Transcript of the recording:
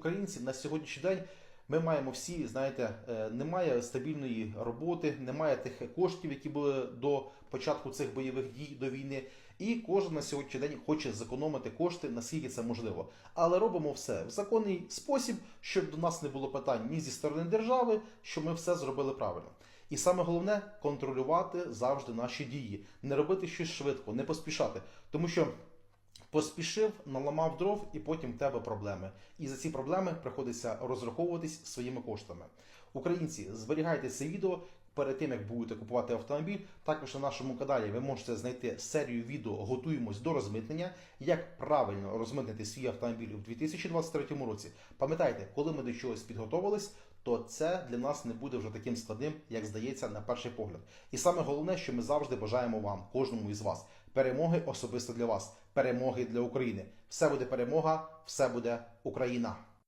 українці на сьогоднішній день ми маємо всі, знаєте, е, немає стабільної роботи, немає тих коштів, які були до початку цих бойових дій до війни. І кожен на сьогоднішній день хоче зекономити кошти, наскільки це можливо. Але робимо все в законний спосіб, щоб до нас не було питань ні зі сторони держави, щоб ми все зробили правильно. І саме головне контролювати завжди наші дії, не робити щось швидко, не поспішати, тому що. Поспішив, наламав дров, і потім в тебе проблеми. І за ці проблеми приходиться розраховуватись своїми коштами. Українці, зберігайте це відео перед тим, як будете купувати автомобіль. Також на нашому каналі ви можете знайти серію відео Готуємось до розмитнення, як правильно розмитнити свій автомобіль у 2023 році. Пам'ятайте, коли ми до чогось підготовились, то це для нас не буде вже таким складним, як здається на перший погляд. І саме головне, що ми завжди бажаємо вам, кожному із вас, перемоги особисто для вас, перемоги для України. Все буде перемога, все буде Україна.